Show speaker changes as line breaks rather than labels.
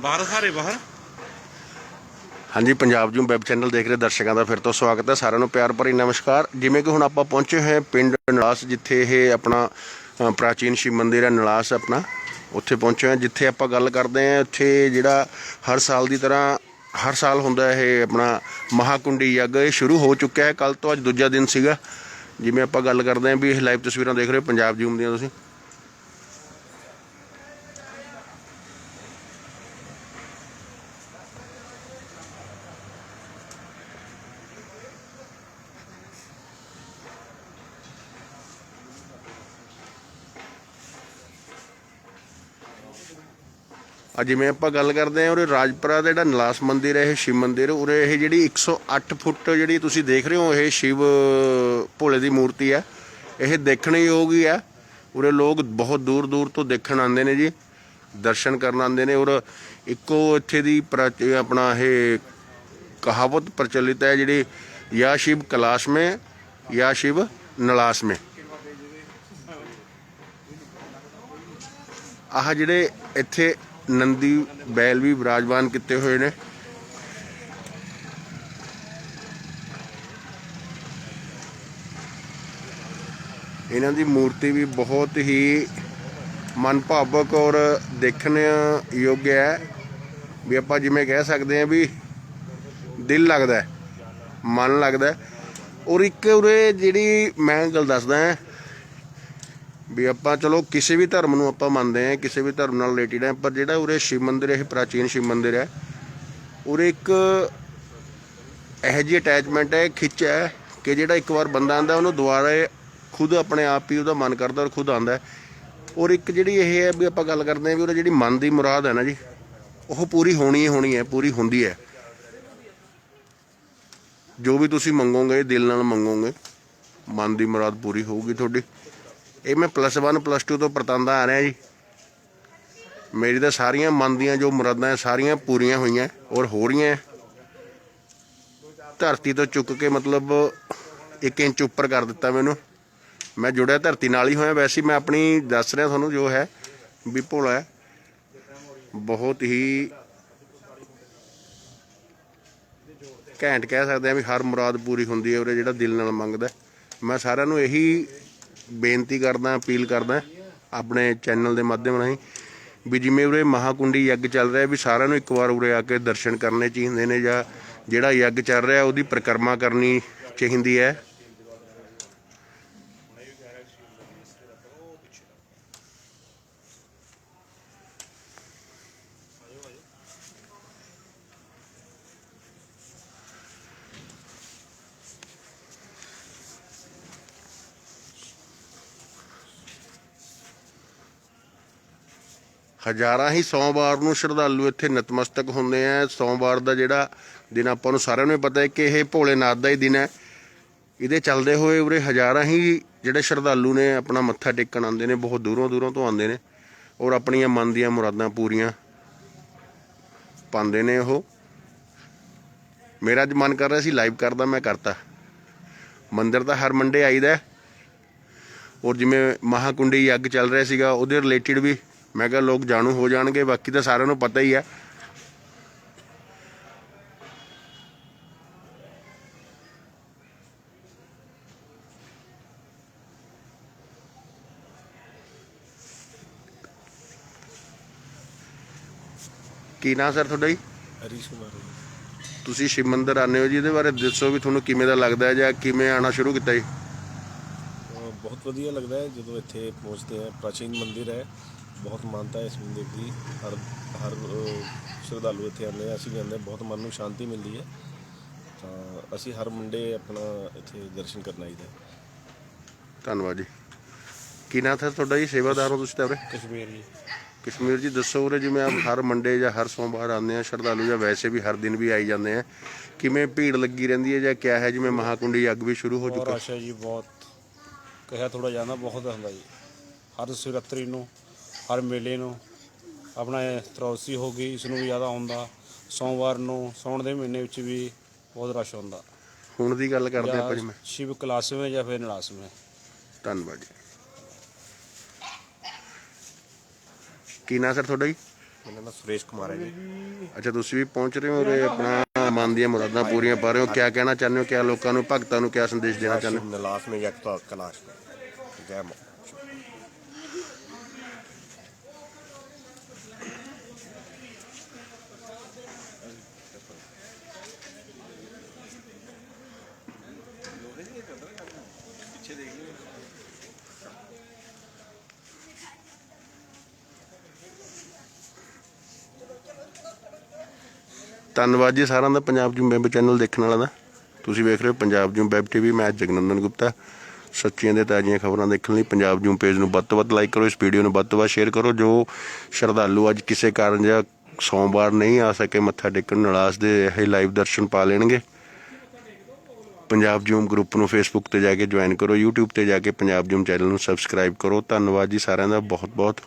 ਬਾਹਰ ਸਾਰੇ ਬਾਹਰ?
ਹਾਂਜੀ, ਪੰਜਾਬ ਜੂਮ ਵੈਬ ਚੈਨਲ ਦੇਖ ਰਹੇ ਦਰਸ਼ਕਾਂ ਦਾ ਫਿਰ ਤੋਂ ਸਵਾਗਤ ਹੈ ਸਾਰਿਆਂ ਨੂੰ, ਪਿਆਰ ਭਰੀ ਨਮਸਕਾਰ। ਜਿਵੇਂ ਕਿ ਹੁਣ ਆਪਾਂ ਪਹੁੰਚੇ ਹੋਏ ਪਿੰਡ ਨਲਾਸ, ਜਿੱਥੇ ਇਹ ਆਪਣਾ ਪ੍ਰਾਚੀਨ ਸ਼ਿਵ ਮੰਦਿਰ ਹੈ ਨਲਾਸ ਆਪਣਾ, ਉੱਥੇ ਪਹੁੰਚੇ ਹਾਂ, ਜਿੱਥੇ ਆਪਾਂ ਗੱਲ ਕਰਦੇ ਹਾਂ, ਉੱਥੇ ਜਿਹੜਾ ਹਰ ਸਾਲ ਦੀ ਤਰ੍ਹਾਂ, ਹਰ ਸਾਲ ਹੁੰਦਾ ਇਹ ਆਪਣਾ ਮਹਾਕੁੰਡੀ ਯੱਗ, ਇਹ ਸ਼ੁਰੂ ਹੋ ਚੁੱਕਿਆ ਹੈ ਕੱਲ ਤੋਂ ਅੱਜ ਦੂਜਾ ਦਿਨ ਸੀਗਾ। ਜਿਵੇਂ ਆਪਾਂ ਗੱਲ ਕਰਦੇ ਹਾਂ ਵੀ ਇਹ ਲਾਈਵ ਤਸਵੀਰਾਂ ਦੇਖ ਰਹੇ ਹੋ, ਪੰਜਾਬ ਜੂਮ ਦੀਆਂ ਤੁਸੀਂ। ਆ, ਜਿਵੇਂ ਆਪਾਂ ਗੱਲ ਕਰਦੇ ਹਾਂ, ਉਰੇ ਰਾਜਪੁਰਾ ਦਾ ਜਿਹੜਾ ਨਿਲਾਸ ਮੰਦਿਰ ਹੈ, ਇਹ ਸ਼ਿਵ ਮੰਦਿਰ, ਉਰੇ ਇਹ ਜਿਹੜੀ 108 ਫੁੱਟ ਜਿਹੜੀ ਤੁਸੀਂ ਦੇਖ ਰਹੇ ਹੋ, ਇਹ ਸ਼ਿਵ ਭੋਲੇ ਦੀ ਮੂਰਤੀ ਹੈ। ਇਹ ਦੇਖਣ ਯੋਗ ਹੀ ਹੈ। ਉਰੇ ਲੋਕ ਬਹੁਤ ਦੂਰ ਦੂਰ ਤੋਂ ਦੇਖਣ ਆਉਂਦੇ ਨੇ ਜੀ, ਦਰਸ਼ਨ ਕਰਨ ਆਉਂਦੇ ਨੇ। ਔਰ ਇੱਕੋ ਇੱਥੇ ਦੀ ਪ੍ਰਾਚ- ਆਪਣਾ ਇਹ ਕਹਾਵਤ ਪ੍ਰਚਲਿਤ ਹੈ ਜਿਹੜੀ, ਯਾ ਸ਼ਿਵ ਕਲਾਸ਼ ਮੇ ਯਾ ਸ਼ਿਵ ਨਲਾਸ ਮੇ ਆਹ ਜਿਹੜੇ ਇੱਥੇ ਨੰਦੀ ਬੈਲ ਵੀ ਵਿਰਾਜਮਾਨ ਕੀਤੇ ਹੋਏ ਨੇ। ਇਹਨਾਂ ਦੀ ਮੂਰਤੀ ਵੀ ਬਹੁਤ ਹੀ ਮਨ ਭਾਵਕ ਔਰ ਦੇਖਣ ਯੋਗ ਹੈ। ਵੀ ਆਪਾਂ ਜਿਵੇਂ ਕਹਿ ਸਕਦੇ ਹਾਂ ਵੀ ਦਿਲ ਲੱਗਦਾ ਮਨ ਲੱਗਦਾ ਔਰ ਇੱਕ ਉਰੇ ਜਿਹੜੀ ਮੈਂ ਗੱਲ ਦੱਸਦਾ ਹਾਂ ਵੀ ਆਪਾਂ ਚਲੋ ਕਿਸੇ ਵੀ ਧਰਮ ਨੂੰ ਆਪਾਂ ਮੰਨਦੇ ਹਾਂ, ਕਿਸੇ ਵੀ ਧਰਮ ਨਾਲ ਰਿਲੇਟਡ ਹੈ, ਪਰ ਜਿਹੜਾ ਉਰੇ ਸ਼ਿਵ ਮੰਦਿਰ ਇਹ ਪ੍ਰਾਚੀਨ ਸ਼ਿਵ ਮੰਦਿਰ ਹੈ। ਉਰੇ ਇੱਕ ਇਹੋ ਜਿਹੀ ਅਟੈਚਮੈਂਟ ਹੈ, ਖਿੱਚ ਹੈ ਕਿ ਜਿਹੜਾ ਇੱਕ ਵਾਰ ਬੰਦਾ ਆਂਦਾ ਉਹਨੂੰ ਦੁਬਾਰਾ ਖੁਦ ਆਪਣੇ ਆਪ ਹੀ ਉਹਦਾ ਮਨ ਕਰਦਾ ਔਰ ਖੁਦ ਆਂਦਾ ਔਰ ਇੱਕ ਜਿਹੜੀ ਇਹ ਹੈ ਵੀ ਆਪਾਂ ਗੱਲ ਕਰਦੇ ਹਾਂ ਵੀ ਉਹਦਾ ਜਿਹੜੀ ਮਨ ਦੀ ਮੁਰਾਦ ਹੈ ਨਾ ਜੀ, ਉਹ ਪੂਰੀ ਹੋਣੀ ਹੀ ਹੋਣੀ ਹੈ, ਪੂਰੀ ਹੁੰਦੀ ਹੈ। ਜੋ ਵੀ ਤੁਸੀਂ ਮੰਗੋਗੇ, ਦਿਲ ਨਾਲ ਮੰਗੋਗੇ, ਮਨ ਦੀ ਮੁਰਾਦ ਪੂਰੀ ਹੋਊਗੀ ਤੁਹਾਡੀ। ਇਹ ਮੈਂ ਪਲੱਸ 1 ਪਲੱਸ 2 ਤੋਂ ਪਰਤੰਦਾ ਆ ਰਿਹਾ ਜੀ। ਮੇਰੀ ਤਾਂ ਸਾਰੀਆਂ ਮਨ ਦੀਆਂ ਜੋ ਮੁਰਾਦਾਂ ਸਾਰੀਆਂ ਪੂਰੀਆਂ ਹੋਈਆਂ ਔਰ ਹੋ ਰਹੀਆਂ ਧਰਤੀ ਤੋਂ ਚੁੱਕ ਕੇ ਮਤਲਬ 1 ਇੰਚ ਉੱਪਰ ਕਰ ਦਿੱਤਾ ਮੈਨੂੰ। ਮੈਂ ਜੁੜਿਆ ਧਰਤੀ ਨਾਲ ਹੀ ਹੋਇਆ। ਵੈਸੇ ਮੈਂ ਆਪਣੀ ਦੱਸ ਰਿਹਾ ਤੁਹਾਨੂੰ ਜੋ ਹੈ, ਵੀ ਭੋਲਾ ਹੈ। ਬਹੁਤ ਹੀ ਘੈਂਟ ਕਹਿ ਸਕਦੇ ਆ ਵੀ ਹਰ ਮੁਰਾਦ ਪੂਰੀ ਹੁੰਦੀ ਹੈ ਉਹਰੇ ਜਿਹੜਾ ਦਿਲ ਨਾਲ ਮੰਗਦਾ ਮੈਂ ਸਾਰਿਆਂ ਨੂੰ ਇਹੀ ਬੇਨਤੀ ਕਰਦਾ, ਅਪੀਲ ਕਰਦਾ ਆਪਣੇ ਚੈਨਲ ਦੇ ਮਾਧਿਅਮ ਰਾਹੀਂ ਵੀ ਜਿਵੇਂ ਉਰੇ ਮਹਾਕੁੰਡੀ ਯੱਗ ਚੱਲ ਰਿਹਾ ਵੀ ਸਾਰਿਆਂ ਨੂੰ ਇੱਕ ਵਾਰ ਉਰੇ ਆ ਕੇ ਦਰਸ਼ਨ ਕਰਨੇ ਚਾਹੀਦੇ ਨੇ ਜਾਂ ਜਿਹੜਾ ਯੱਗ ਚੱਲ ਰਿਹਾ ਉਹਦੀ ਪਰਿਕਰਮਾ ਕਰਨੀ ਚਾਹੀਦੀ ਹੈ। ਹਜ਼ਾਰਾਂ ਹੀ ਸੋਮਵਾਰ ਨੂੰ ਸ਼ਰਧਾਲੂ ਇੱਥੇ ਨਤਮਸਤਕ ਹੁੰਦੇ ਆ। ਸੋਮਵਾਰ ਦਾ ਜਿਹੜਾ ਦਿਨ ਆਪਾਂ ਨੂੰ ਸਾਰਿਆਂ ਨੂੰ ਪਤਾ ਹੈ ਕਿ ਇਹ ਭੋਲੇਨਾਥ ਦਾ ਹੀ ਦਿਨ ਹੈ। ਇਹਦੇ ਚੱਲਦੇ ਹੋਏ ਉਰੇ ਹਜ਼ਾਰਾਂ ਹੀ ਜਿਹੜੇ ਸ਼ਰਧਾਲੂ ਨੇ ਆਪਣਾ ਮੱਥਾ ਟੇਕਣ ਆਉਂਦੇ ਨੇ, ਬਹੁਤ ਦੂਰੋਂ ਦੂਰੋਂ ਤੋਂ ਆਉਂਦੇ ਨੇ ਔਰ ਆਪਣੀਆਂ ਮਨ ਦੀਆਂ ਮੁਰਾਦਾਂ ਪੂਰੀਆਂ ਪਾਉਂਦੇ ਨੇ ਉਹ। ਮੇਰਾ ਅੱਜ ਮਨ ਕਰ ਰਿਹਾ ਸੀ ਲਾਈਵ ਕਰਦਾ, ਮੈਂ ਕਰਤਾ। ਮੰਦਿਰ ਤਾਂ ਹਰ ਮੰਡੇ ਆਈਦਾ ਔਰ ਜਿਵੇਂ ਮਹਾਕੁੰਡੀ ਯੱਗ ਚੱਲ ਰਿਹਾ ਸੀਗਾ, ਉਹਦੇ ਰਿਲੇਟਡ ਵੀ ਮੈਂ ਕਿਹਾ ਲੋਕ ਜਾਣੂ ਹੋ ਜਾਣਗੇ ਬਾਕੀ ਤਾਂ ਸਾਰਿਆਂ ਨੂੰ ਪਤਾ ਹੀ ਹੈ ਕੀ ਨਾਂ ਸਰ ਤੁਹਾਡਾ ਜੀ?
ਹਰੀਸ਼ ਕੁਮਾਰ।
ਤੁਸੀਂ ਸ਼ਿਵ ਮੰਦਿਰ ਆਨੇ ਹੋ ਜੀ ਇਹਦੇ ਬਾਰੇ ਦੱਸੋ ਵੀ ਤੁਹਾਨੂੰ ਕਿਵੇਂ ਦਾ ਲੱਗਦਾ ਹੈ ਜਾਂ ਕਿਵੇਂ ਆਣਾ ਸ਼ੁਰੂ ਕੀਤਾ ਜੀ?
ਬਹੁਤ ਵਧੀਆ ਲੱਗਦਾ ਹੈ ਜਦੋਂ ਇੱਥੇ ਪਹੁੰਚਦੇ ਆ ਪ੍ਰਾਚੀਨ ਮੰਦਿਰ ਹੈ। ਬਹੁਤ ਮਾਨਤਾ ਹੈ ਇਸ ਮੰਦਿਰ ਦੀ ਹਰ ਹਰ ਸ਼ਰਧਾਲੂ ਇੱਥੇ ਆਉਂਦੇ ਆ ਅਸੀਂ ਵੀ ਆਉਂਦੇ ਹਾਂ, ਬਹੁਤ ਮਨ ਨੂੰ ਸ਼ਾਂਤੀ ਮਿਲਦੀ ਹੈ। ਤਾਂ ਅਸੀਂ ਹਰ ਮੰਡੇ ਆਪਣਾ ਇੱਥੇ ਦਰਸ਼ਨ ਕਰਨ ਆਈਦਾ।
ਧੰਨਵਾਦ ਜੀ। ਕੀ ਨਾਂ ਹੈ ਤੁਹਾਡਾ ਜੀ? ਸੇਵਾਦਾਰ ਹੋ ਤੁਸੀਂ ਤਾਂ ਉਰੇ?
ਕਸ਼ਮੀਰ ਜੀ।
ਕਸ਼ਮੀਰ ਜੀ ਦੱਸੋ ਉਰੇ ਜਿਵੇਂ ਆਪ ਹਰ ਮੰਡੇ ਜਾਂ ਹਰ ਸੋਮਵਾਰ ਆਉਂਦੇ ਆ ਸ਼ਰਧਾਲੂ ਜਾਂ ਵੈਸੇ ਵੀ ਹਰ ਦਿਨ ਵੀ ਆਈ ਜਾਂਦੇ ਆ ਕਿਵੇਂ ਭੀੜ ਲੱਗੀ ਰਹਿੰਦੀ ਹੈ ਜਾਂ ਕਿਆ ਹੈ? ਜਿਵੇਂ ਮਹਾਕੁੰਡੀ ਯੱਗ ਵੀ ਸ਼ੁਰੂ ਹੋ ਚੁੱਕਾ।
ਰਸ਼ ਹੈ ਜੀ ਬਹੁਤ। ਕਹਿਆ ਥੋੜਾ ਜਾਂਦਾ ਬਹੁਤ ਹੁੰਦਾ ਜੀ। ਹਰ ਸ਼ਿਵਰਾਤਰੀ ਨੂੰ ਹਰ ਮੇਲੇ ਨੂੰ ਆਪਣਾ ਤਰੌਸੀ ਹੋ ਗਈ ਇਸ ਨੂੰ ਜ਼ਿਆਦਾ ਹੁੰਦਾ। ਸੋਮਵਾਰ ਨੂੰ ਸੌਣ ਦੇ ਮਹੀਨੇ ਵਿੱਚ ਵੀ ਬਹੁਤ ਰਸ਼ ਹੁੰਦਾ।
ਹੁਣ ਦੀ ਗੱਲ ਕਰਦੇ ਆਪਾਂ
ਜੀ
ਮੈਂ।
ਸ਼ਿਵ ਕਲਾਸਵੇਂ ਜਾਂ ਫਿਰ ਨਲਾਸਵੇਂ
ਧੰਨਵਾਦ ਜੀ। ਕੀ ਨਾਂ ਸਰ ਤੁਹਾਡਾ ਜੀ?
ਮੇਰਾ ਨਾਮ ਸੁਰੇਸ਼ ਕੁਮਾਰ ਹੈ ਜੀ।
ਅੱਛਾ ਤੁਸੀਂ ਵੀ ਪਹੁੰਚ ਰਹੇ ਹੋ ਉਰੇ ਆਪਣਾ ਮਨ ਦੀਆਂ ਮੁਰਾਦਾਂ ਪੂਰੀਆਂ ਪਾ ਰਹੇ ਹੋ। ਕੀ ਕਹਿਣਾ ਚਾਹੁੰਦੇ ਹੋ? ਕੀ ਲੋਕਾਂ ਨੂੰ ਭਗਤਾਂ ਨੂੰ ਕੀ ਸੰਦੇਸ਼ ਦੇਣਾ ਚਾਹੁੰਦੇ ਹੋ?
ਨਲਾਸਵੇਂ ਜਾਂ ਕਲਾਸ਼ ਜੈ
ਧੰਨਵਾਦ ਜੀ ਸਾਰਿਆਂ ਦਾ, ਪੰਜਾਬ ਜੂਮ ਵੈਬ ਚੈਨਲ ਦੇਖਣ ਵਾਲਾ ਦਾ। ਤੁਸੀਂ ਵੇਖ ਰਹੇ ਹੋ ਪੰਜਾਬ ਜੂਮ ਵੈਬ ਟੀਵੀ, ਮੈਂ ਜਗਨੰਦਨ ਗੁਪਤਾ। ਸੱਚੀਆਂ ਤੇ ਤਾਜ਼ੀਆਂ ਖਬਰਾਂ ਦੇਖਣ ਲਈ ਪੰਜਾਬ ਜੂਮ ਪੇਜ ਨੂੰ ਵੱਧ ਤੋਂ ਵੱਧ ਲਾਈਕ ਕਰੋ, ਇਸ ਵੀਡੀਓ ਨੂੰ ਵੱਧ ਤੋਂ ਵੱਧ ਸ਼ੇਅਰ ਕਰੋ, ਜੋ ਸ਼ਰਧਾਲੂ ਅੱਜ ਕਿਸੇ ਕਾਰਨ ਜਾਂ ਸੋਮਵਾਰ ਨਹੀਂ ਆ ਸਕੇ, ਮੱਥਾ ਟੇਕਣ, ਨਲਾਸ ਦੇ ਇਹ ਲਾਈਵ ਦਰਸ਼ਨ ਪਾ ਲੈਣਗੇ। ਪੰਜਾਬ ਜੂਮ ਗਰੁੱਪ ਨੂੰ ਫੇਸਬੁੱਕ ਤੇ ਜਾ ਕੇ ਜੁਆਇਨ ਕਰੋ, YouTube ਤੇ ਜਾ ਕੇ ਪੰਜਾਬ ਜੂਮ ਚੈਨਲ ਨੂੰ ਸਬਸਕ੍ਰਾਈਬ ਕਰੋ। ਧੰਨਵਾਦ ਜੀ ਸਾਰਿਆਂ ਦਾ ਬਹੁਤ ਬਹੁਤ